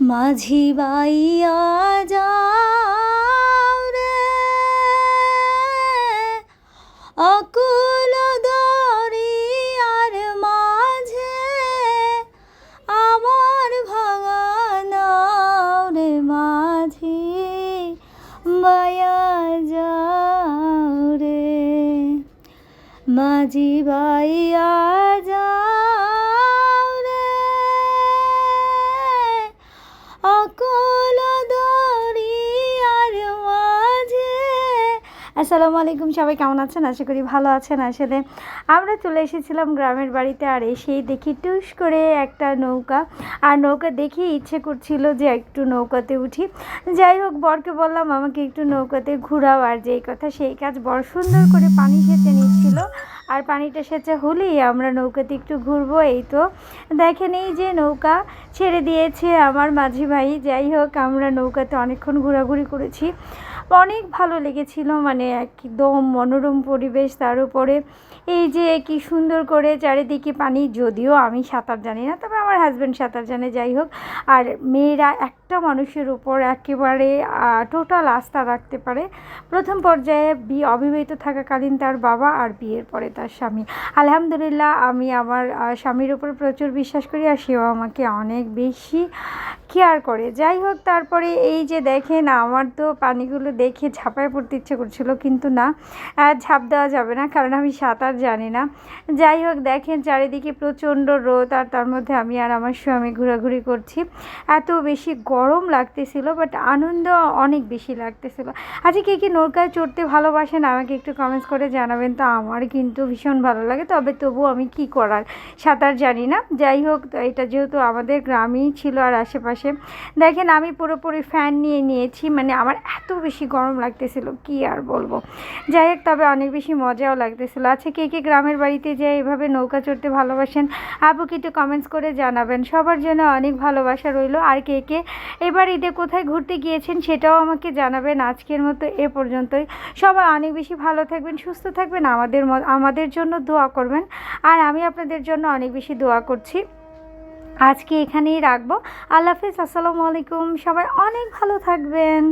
মাঝি বাইয়া যাও রে। অকুল দরিয়ার মাঝে আমার ভাঙা রে মাঝি বায়া যাও রে। মাঝি বাইয়া যাও আসসালামু আলাইকুম, সবাই কেমন আছেন? আশা করি ভালো আছেন। আসলে আমরা চলে এসেছিলাম গ্রামের বাড়িতে আর এসেই দেখি টুস করে একটা নৌকা। আর নৌকা দেখে ইচ্ছে করছিল যে একটু নৌকাতে উঠি। যাই হোক, বরকে বললাম, আমাকে একটু নৌকাতে ঘুরাও। আর যেই কথা, সেই কাজ বড় সুন্দর করে পানি খেতে নিচ্ছিল আর পানিটা সেচে হলেই আমরা নৌকাতে একটু ঘুরবো, এই তো। দেখেন এই যে নৌকা ছেড়ে দিয়েছে আমার মাঝি ভাই। যাই হোক, আমরা নৌকাতে অনেকক্ষণ ঘোরাঘুরি করেছি। অনেক ভালো লেগেছিল মানে একদম মনোরম পরিবেশ তার উপরে। এই যে কি সুন্দর করে চারিদিকে পানি, যদিও আমি সাঁতার জানি না, তবে আমার হাজব্যান্ড সাঁতার জানে, যাই হোক। আর মেয়েরা একটা মানুষের উপর একেবারে টোটাল আস্থা রাখতে পারে। প্রথম পর্যায়ে বি, অবিবাহিত থাকাকালীন তার বাবা আর বিয়ের পরে তার স্বামী। আলহামদুলিল্লাহ, আমি আমার স্বামীর উপর প্রচুর বিশ্বাস করি আর সেও আমাকে অনেক বেশি কেয়ার করে। যাই হোক, তারপরে এই যে দেখেন, আমার তো পানিগুলো দেখে ঝাঁপায় পড়তে ইচ্ছে করছিল, কিন্তু না ঝাঁপ দেওয়া যাবে না, কারণ আমি সাঁতার জানি না। যাই হোক, দেখেন, চারিদিকে প্রচণ্ড রোদ আর তার মধ্যে আমি আর আমার স্বামী ঘোরাঘুরি করছি। এত বেশি গরম লাগতেছিল বাট আনন্দ অনেক বেশি লাগতেছিল। আচ্ছা কে কি নৌকায় চড়তে ভালোবাসেন, আমাকে একটু কমেন্টস করে জানাবেন, তো আমার কিন্তু ভীষণ ভালো লাগে, তবে তবু আমি কি করার সাঁতার জানি না। যাই হোক, এটা যেহেতু আমাদের গ্রামেই ছিল আর আশেপাশে। দেখেন, আমি পুরোপুরি ফ্যান নিয়ে নিয়েছি মানে আমার এত বেশি গরম লাগতেছিল, কি আর বলব। যাই হোক, তবে অনেক বেশি মজাও লাগতেছিল। আচ্ছা কে কে গ্রামের বাড়িতে যে এভাবে নৌকা চড়তে ভালোবাসেন? আপুকে একটু কমেন্টস করে জানাবেন। সবার জন্য অনেক ভালোবাসা রইল। আর কে কে এবার ঈদে কোথায় ঘুরতে গিয়েছেন সেটাও আমাকে জানাবেন। আজকের মতো এ পর্যন্তই। সবাই অনেক বেশি ভালো থাকবেন, সুস্থ থাকবেন। আমাদের ম- আমাদের জন্য দোয়া করবেন। আর আমি আপনাদের জন্য অনেক বেশি দোয়া করছি। আজকে এখানেই রাখব। আল্লাহ হাফিজ, আসসালামু আলাইকুম। সবাই অনেক ভালো থাকবেন।